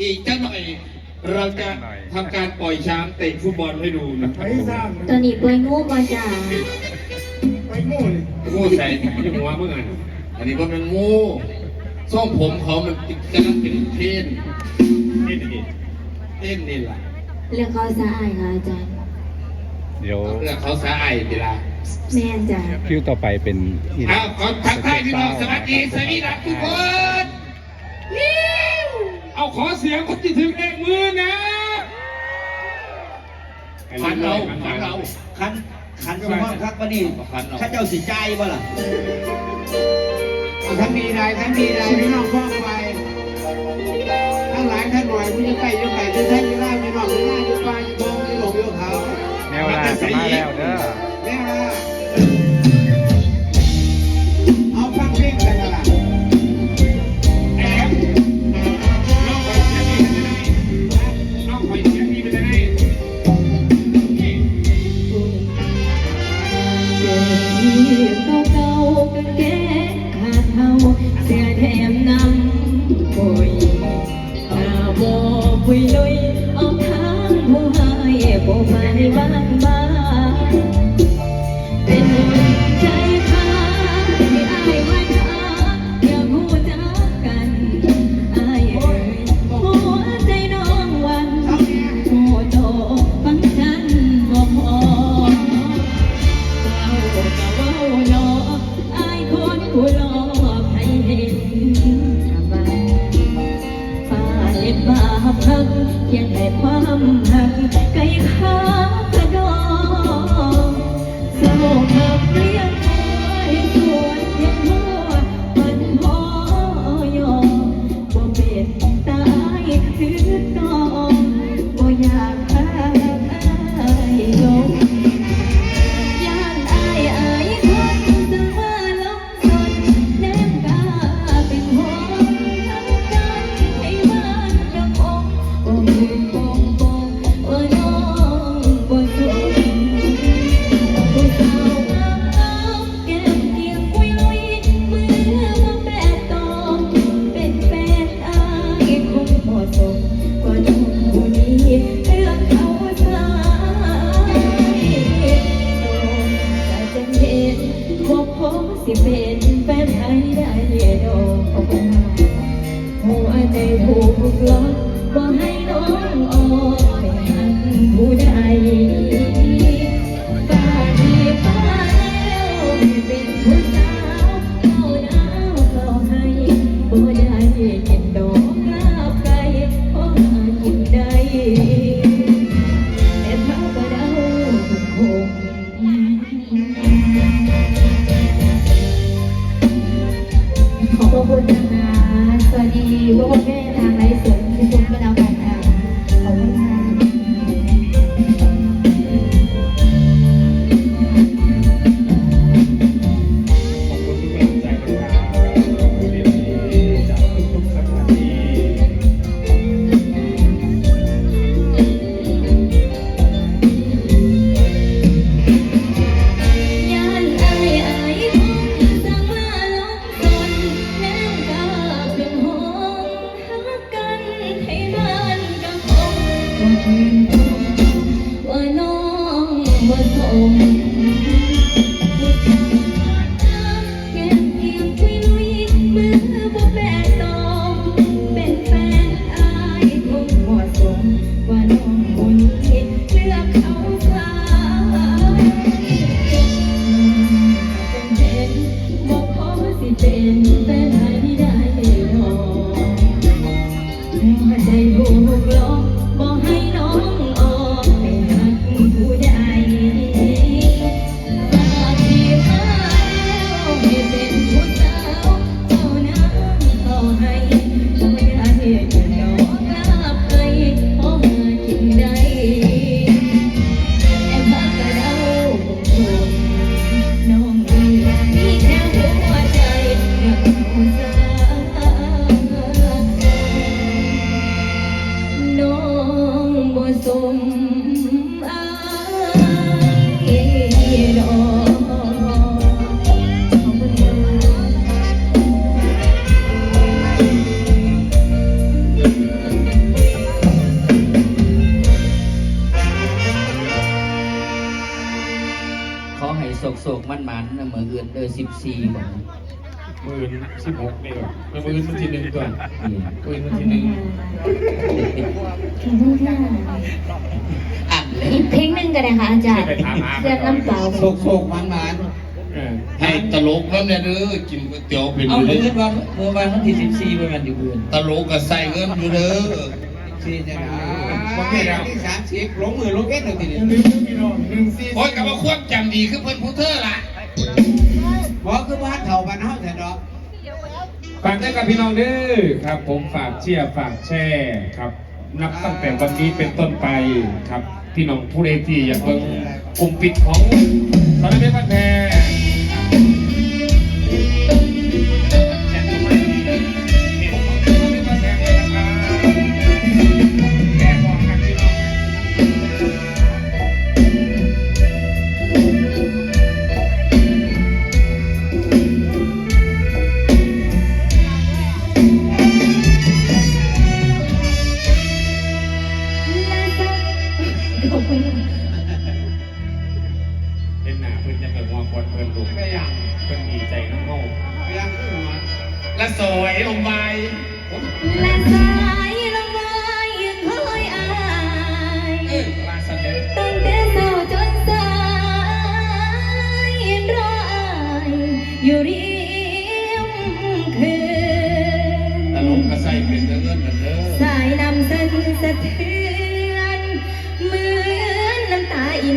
อีกจังหน่อยเราจะทำการปล่อยช้างเตะฟุตบอลให้ดูนะคไปรับสร้างตอนนี้ป่วยงูมาจ้าไปโง่เลยงูใส่ที่หัวเมื่อไงอันนี้ก็เป็นงูทรงผมเขามันติดกำลังเป็นเทรนเทรนนี่เทรนนี่แหละเรื่องเขาสะอายค่ะอาจารย์ เดี๋ยวเรื่องเขาสะไอเวลาแม่นจ้าคิวต่อไปเป็นอีอ้าวขอทักทายพี่น้องสวัสดีสวัสดีครับทุกคน เอาขอเสียงคนที่ถึงเลขมือนะขันเราขันเราขันขันสมองคักปะนี่ขันเราข้าเจ้าสิใจบ่ล่ะท่านมีใดท่านมีใดพี่น้องฟ้องไปทั้งหลายท่านหน่อยผู้ยังไก่ยังไก่ท่านท่านยังได้ไม่นอกไม่ได้ยังไปยังมองยังหลงยังเขาแนวลาจะมาแล้วเด้อ ให้บ่มาในบ้านบ้านเป็นใจพาให้อายไว้ทาอยากหูจักกันอายเอ่ยหัวใจน้องวันหัวโตฟังฉันบ่พอเว้าก็เว้าเนาะอายคนผู้หลอก ยังให้ความหักไกลขา อ ไม่ทางไลฟ์สดทุกคนก็แล้ว สิบสี่บอกหมื่นสิบหกนี่แบบหมื่นมันทีหนึ่งตัวนี่หมื่นมันทีหนึ่งอันเลยอีกเพลงหนึ่งก็ได้ค่ะอาจารย์เรื่องน้ำเปล่าโศกโศกมันมันเออให้ตลกแล้วเนี่ยเด้อกินก๋วยเตี๋ยวเป็นเอาอยู่มืเด้ออวันเมื่อวันวันที่สิบสี่เป็นวันอยู่เบือนตลกก็ใส่เงินอยู่เด้อสี่จะนะประเภทที่สามสิบลงมือลงเก็ตเลยทีเดียวหนึ่งพี่น้องหนึ่งสี่โอ้ยกับว่าควบจำดีคือเพิ่นผู้เธอล่ะ บอกคือบ้านเถ่าบ้านเฮาแต่ดอกฝากด้วยกับพี่น้องเด้อครับ ผมฝากเชียร์ฝากแช่ครับ นับตั้งแต่วันนี้เป็นต้นไปครับ พี่น้องผู้ใดที่อยากเบิ่งกลุ่มปิดของสารพัดบ้านแพร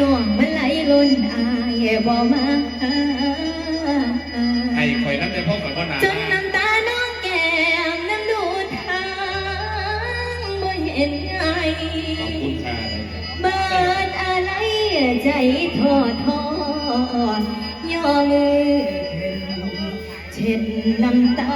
น้องมันไหลล้นอายบ่มาให้คอยนั้นได้พ่อกับพ่อนาจนน้ำตาน้องแก้มน้ำดูทางบ่เห็นไงขอบคุณค่ะเบิดอะไรใจทอทอย่อมือเช็ดน้ำตา